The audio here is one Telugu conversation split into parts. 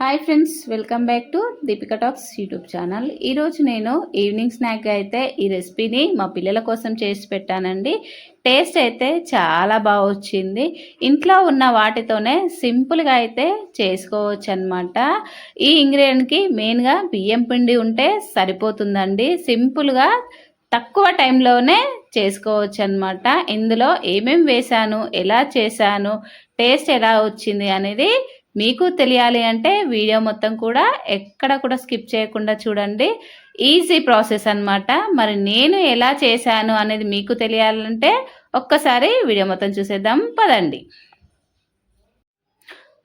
Hi friends welcome back to Deepika talks YouTube channel ఈరోజు నేను ఈవినింగ్ స్నాక్ అయితే ఈ రెసిపీని మా పిల్లల కోసం చేసి పెట్టానండి. టేస్ట్ అయితే చాలా బాగా వచ్చింది. ఇంట్లో ఉన్న వాటితోనే సింపుల్గా అయితే చేసుకోవచ్చు అనమాట ఈ ఇంగ్రీడియంట్కి మెయిన్గా బియ్యం పిండి ఉంటే సరిపోతుందండి. సింపుల్గా తక్కువ టైంలోనే చేసుకోవచ్చు అనమాట ఇందులో ఏమేమి వేశాను ఎలా చేశాను టేస్ట్ ఎలా వచ్చింది అనేది మీకు తెలియాలి అంటే వీడియో మొత్తం కూడా ఎక్కడ కూడా స్కిప్ చేయకుండా చూడండి. ఈజీ ప్రాసెస్ అనమాట మరి నేను ఎలా చేశాను అనేది మీకు తెలియాలంటే ఒక్కసారి వీడియో మొత్తం చూసేద్దాం. పదండి.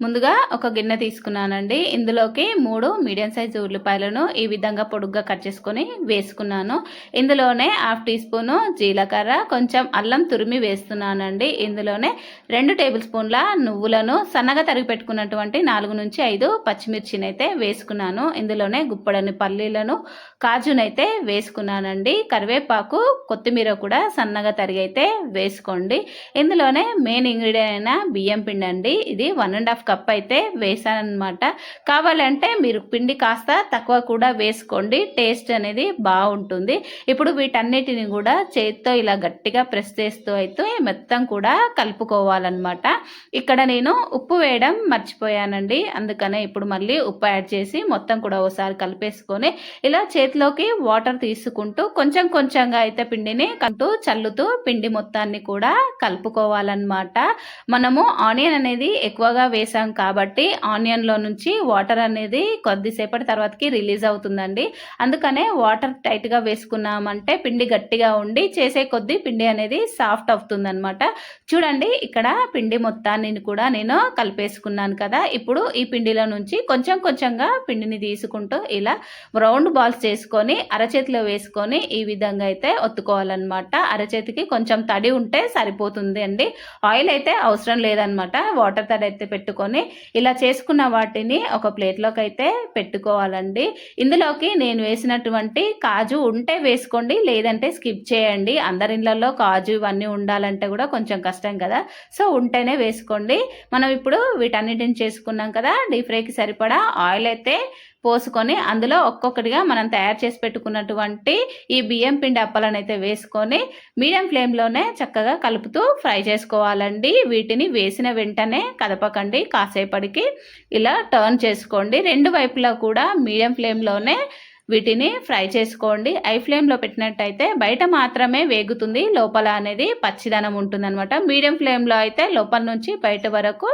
ముందుగా ఒక గిన్నె తీసుకున్నానండి. ఇందులోకి మూడు మీడియం సైజు ఉల్లిపాయలను ఈ విధంగా పొడుగ్గా కట్ చేసుకొని వేసుకున్నాను. ఇందులోనే హాఫ్ టీ స్పూను జీలకర్ర కొంచెం అల్లం తురిమి వేస్తున్నానండి. ఇందులోనే రెండు టేబుల్ స్పూన్ల నువ్వులను సన్నగా తరిగి పెట్టుకున్నటువంటి నాలుగు నుంచి ఐదు పచ్చిమిర్చిని అయితే వేసుకున్నాను. ఇందులోనే గుప్పడని పల్లీలను కాజునైతే వేసుకున్నానండి. కరివేపాకు కొత్తిమీర కూడా సన్నగా తరిగి అయితే వేసుకోండి. ఇందులోనే మెయిన్ ఇంగ్రీడియంట్ అయిన బియ్యం పిండి అండి ఇది వన్ అండ్ హాఫ్ కప్ అయితే వేసానమాట కావాలంటే మీరు పిండి కాస్త తక్కువ కూడా వేసుకోండి. టేస్ట్ అనేది బాగుంటుంది. ఇప్పుడు వీటన్నిటిని కూడా చేతితో ఇలా గట్టిగా ప్రెస్ చేస్తూ అయితే మొత్తం కూడా కలుపుకోవాలన్నమాట. ఇక్కడ నేను ఉప్పు వేయడం మర్చిపోయానండి. అందుకనే ఇప్పుడు మళ్ళీ ఉప్పు యాడ్ చేసి మొత్తం కూడా ఒకసారి కలిపేసుకొని ఇలా చేతిలోకి వాటర్ తీసుకుంటూ కొంచెం కొంచెంగా అయితే పిండిని కంటూ చల్లుతూ పిండి మొత్తాన్ని కూడా కలుపుకోవాలన్నమాట. మనము ఆనియన్ అనేది ఎక్కువగా వేసాం పెట్టాం కాబట్టి ఆనియన్లో నుంచి వాటర్ అనేది కొద్దిసేపటి తర్వాతకి రిలీజ్ అవుతుందండి. అందుకనే వాటర్ టైట్గా వేసుకున్నామంటే పిండి గట్టిగా ఉండి చేసే కొద్దీ పిండి అనేది సాఫ్ట్ అవుతుందనమాట చూడండి ఇక్కడ పిండి మొత్తాన్ని కూడా నేను కలిపేసుకున్నాను కదా. ఇప్పుడు ఈ పిండిలో నుంచి కొంచెం కొంచెంగా పిండిని తీసుకుంటూ ఇలా రౌండ్ బాల్స్ చేసుకొని అరచేతిలో వేసుకొని ఈ విధంగా అయితే ఒత్తుకోవాలన్నమాట. అరచేతికి కొంచెం తడి ఉంటే సరిపోతుంది అండి. ఆయిల్ అయితే అవసరం లేదనమాట వాటర్ తడి అయితే పెట్టుకొని చేసుకొని ఇలా చేసుకున్న వాటిని ఒక ప్లేట్లోకి అయితే పెట్టుకోవాలండి. ఇందులోకి నేను వేసినటువంటి కాజు ఉంటే వేసుకోండి లేదంటే స్కిప్ చేయండి. అందరి ఇళ్ళల్లో కాజు ఇవన్నీ ఉండాలంటే కూడా కొంచెం కష్టం కదా. సో ఉంటేనే వేసుకోండి. మనం ఇప్పుడు వీటన్నిటిని చేసుకున్నాం కదా డీప్ ఫ్రైకి సరిపడా ఆయిల్ అయితే పోసుకొని అందులో ఒక్కొక్కటిగా మనం తయారు చేసి పెట్టుకున్నటువంటి ఈ బియ్యం పిండి అప్పలను అయితే వేసుకొని మీడియం ఫ్లేమ్లోనే చక్కగా కలుపుతూ ఫ్రై చేసుకోవాలండి. వీటిని వేసిన వెంటనే కదపకండి. కాసేపటికి ఇలా టర్న్ చేసుకోండి. రెండు వైపులా కూడా మీడియం ఫ్లేమ్లోనే వీటిని ఫ్రై చేసుకోండి. ఐ ఫ్లేమ్లో పెట్టినట్టయితే బయట మాత్రమే వేగుతుంది. లోపల అనేది పచ్చిదనం ఉంటుందన్నమాట. మీడియం ఫ్లేమ్లో అయితే లోపల నుంచి బయట వరకు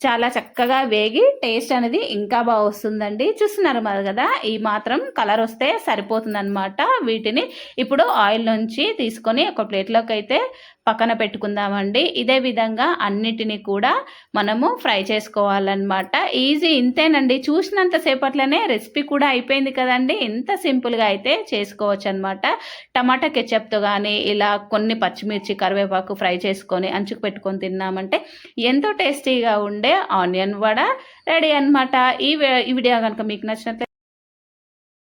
చాలా చక్కగా వేగి టేస్ట్ అనేది ఇంకా బాగా వస్తుందండి. చూస్తున్నారు మరి కదా ఈ మాత్రం కలర్ వస్తే సరిపోతుందన్నమాట. వీటిని ఇప్పుడు ఆయిల్ నుంచి తీసుకొని ఒక ప్లేట్లోకి అయితే పక్కన పెట్టుకుందామండి. ఇదే విధంగా అన్నిటినీ కూడా మనము ఫ్రై చేసుకోవాలన్నమాట. ఈజీ ఇంతేనండి. చూసినంత సేపట్లోనే రెసిపీ కూడా అయిపోయింది కదండి. ఎంత సింపుల్గా అయితే చేసుకోవచ్చు అనమాట టమాటా కెచప్తో కానీ ఇలా కొన్ని పచ్చిమిర్చి కరివేపాకు ఫ్రై చేసుకొని అంచుకు పెట్టుకొని తిన్నామంటే ఎంతో టేస్టీగా ఉండే ఆనియన్ వడ రెడీ అనమాట ఈ వీడియో కనుక మీకు నచ్చినట్లయితే